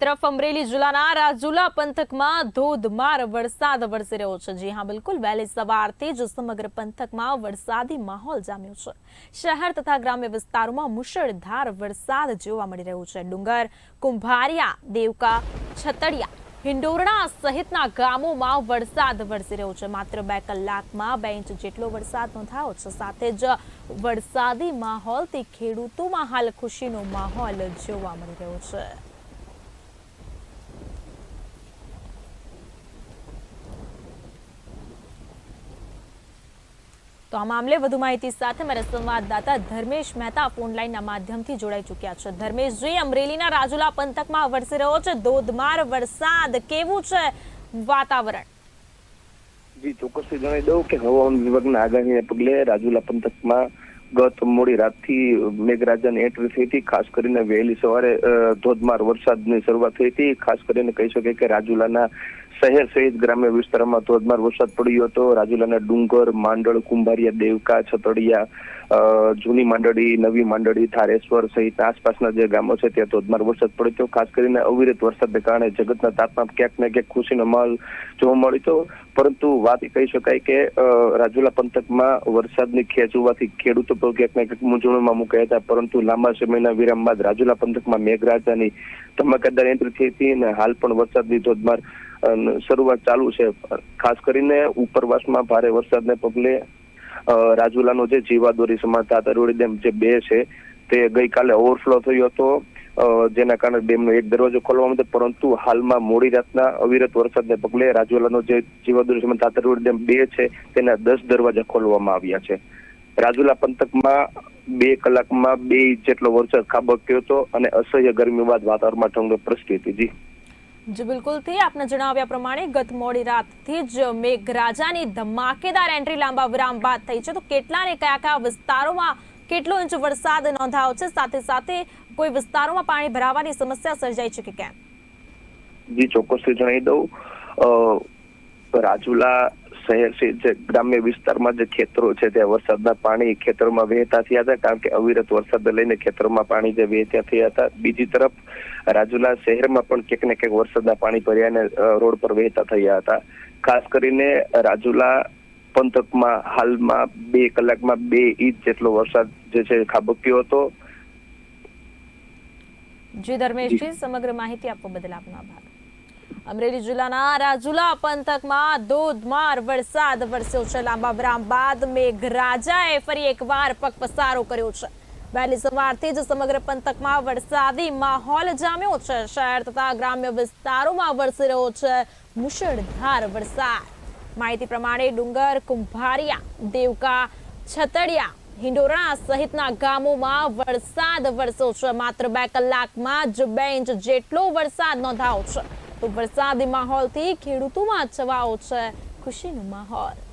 તરફ અમરેલી જિલ્લાના રાજુલા પંથકમાં ધોધમાર વરસાદ વરસી રહ્યો છે. જી હા, બિલકુલ. વહેલી સવારથી જ સમગ્ર પંથકમાં વરસાદી માહોલ જામ્યો છે. શહેર તથા ગ્રામ્ય વિસ્તારોમાં મુશળધાર વરસાદ જોવા મળી રહ્યો છે. ડુંગર, કુંભારિયા, દેવકા, છતડિયા, હિંડોરણા સહિતના ગામોમાં વરસાદ વરસી રહ્યો છે. માત્ર બે કલાકમાં બે ઇંચ જેટલો વરસાદ નોંધાયો છે. સાથે જ વરસાદી માહોલથી ખેડૂતોમાં હાલ ખુશીનો માહોલ જોવા મળી રહ્યો છે. તો આ મામલે વધુ માહિતી સાથે મારા સંવાદદાતા ધર્મેશ મહેતા ફોનલાઈનના માધ્યમથી જોડાઈ ચૂક્યા છે. ધર્મેશજી, અમરેલીના રાજુલા પંથકમાં વરસી રહ્યો છે. ધોધમાર વરસાદ કેવું છે વાતાવરણ? જી, ચોક્કસથી જણાવી દઉં કે હવામાન વિભાગના આગાહીને પગલે રાજુલા પંથકમાં ગત મોડી રાતથી મેઘરાજાની એન્ટ્રી થઈ હતી. ખાસ કરીને વહેલી સવારે ધોધમાર વરસાદની શરૂઆત થઈ હતી. ખાસ કરીને કહી શકાય કે રાજુલાના શહેર સહિત ગ્રામ્ય વિસ્તારોમાં ધોધમાર વરસાદ પડ્યો હતો. રાજુલાના ડુંગર, માંડળ, કુંભારિયા, દેવકા, છતડિયા જૂની માંડળી, નવી માંડળી ધારેશ્વર સહિત આસપાસના જે ગામો છે ત્યાં ધોધમાર વરસાદ પડ્યો ખાસ કરીને અવિરત વરસાદને કારણે જગતના તાપમાં ક્યાંક ને ક્યાંક ખુશીનો માલ જોવા મળ્યો હતો. પરંતુ વાત એ કહી શકાય કે રાજુલા પંથકમાં વરસાદની ખેંચ હોવાથી ખેડૂતો પણ ક્યાંક ને ક્યાંક મૂંઝવણમાં મુકાયા હતા. પરંતુ લાંબા સમયના વિરામ બાદ રાજુલા પંથકમાં મેઘરાજાની ધમાકેદાર એન્ટ્રી થઈ હતી અને હાલ પણ વરસાદની ધોધમાર શરૂઆત ચાલુ છે. ખાસ કરીને ઉપરવાસમાં ભારે વરસાદને પગલે રાજુલાનો જે જીવાદોરી સમાતા તરોડી ડેમ જે બે છે, તે ગઈકાલે ઓવરફ્લો થયો હતો. જેના કારણે ડેમનો એક દરવાજો ખોલવામાં હતો. પરંતુ હાલમાં મોડી રાતના અવિરત વરસાદને પગલે રાજુલાનો જે જીવાદોરી સમાતા તરોડી ડેમ બે છે, તેના દસ દરવાજા ખોલવામાં આવ્યા છે. રાજુલા પંથકમાં બે કલાકમાં બે ઇંચ જેટલો વરસાદ ખાબક્યો હતો અને અસહ્ય ગરમી બાદ વાતાવરણમાં ઠંડક પ્રસરી હતી. જી. જે બિલકુલથી આપને જણાવ્યા પ્રમાણે ગત મોડી રાતથી જ મેઘરાજાની ધમાકેદાર એન્ટ્રી લાંબા વિરામ બાદ થઈ છે. તો કેટલા ને કયા કયા વિસ્તારોમાં કેટલો ઇંચ વરસાદ નોંધાયો છે? સાથે સાથે કોઈ વિસ્તારોમાં પાણી ભરાવાની સમસ્યા સર્જાઈ છે કે કેમ? જી, ચોક્કસથી જણાવી દઉં. રાજુલા શહેર છે જે ગ્રામ્ય વિસ્તારમાં જે ખેતરો છે ત્યાં વરસાદના પાણી ખેતરોમાં વહેતા થયા હતા કારણ કે અવિરત વરસાદ લઈને ખેતરોમાં પાણી જે વહેતા થયા હતા. બીજી તરફ રાજુલા શહેરમાં પણ ક્યાંક ને ક્યાંક વરસાદના પાણી ભર્યા અને રોડ પર વહેતા થયા હતા. ખાસ કરીને રાજુલા પંથકમાં હાલમાં બે કલાકમાં બે ઇંચ જેટલો વરસાદ જે છે ખાબક્યો હતો. જી ધર્મેશજી સમગ્ર માહિતી આપવા બદલ આપનો આભાર. અમરેલી જિલ્લાના રાજુલા પંથકમાં ધોધમાર વરસાદ વરસ્યો છે. લાંબા વિરામ બાદ મેઘરાજાએ ફરી એકવાર પગપસારો કર્યો છે. વહેલી સવારથી જ સમગ્ર પંથકમાં વરસાદી માહોલ જામ્યો છે. શહેર તથા ગ્રામ્ય વિસ્તારોમાં વરસી રહ્યો છે મુશળધાર વરસાદ. માહિતી પ્રમાણે ડુંગર, કુંભારિયા, દેવકા, છતડિયા હિંડોરણા સહિતના ગામોમાં વરસાદ વરસ્યો છે. માત્ર બે કલાકમાં જ બે ઇંચ જેટલો વરસાદ નોંધાયો છે. તો વરસાદી માહોલથી ખેડૂતોમાં છવાઓ છે. ખુશીનો માહોલ.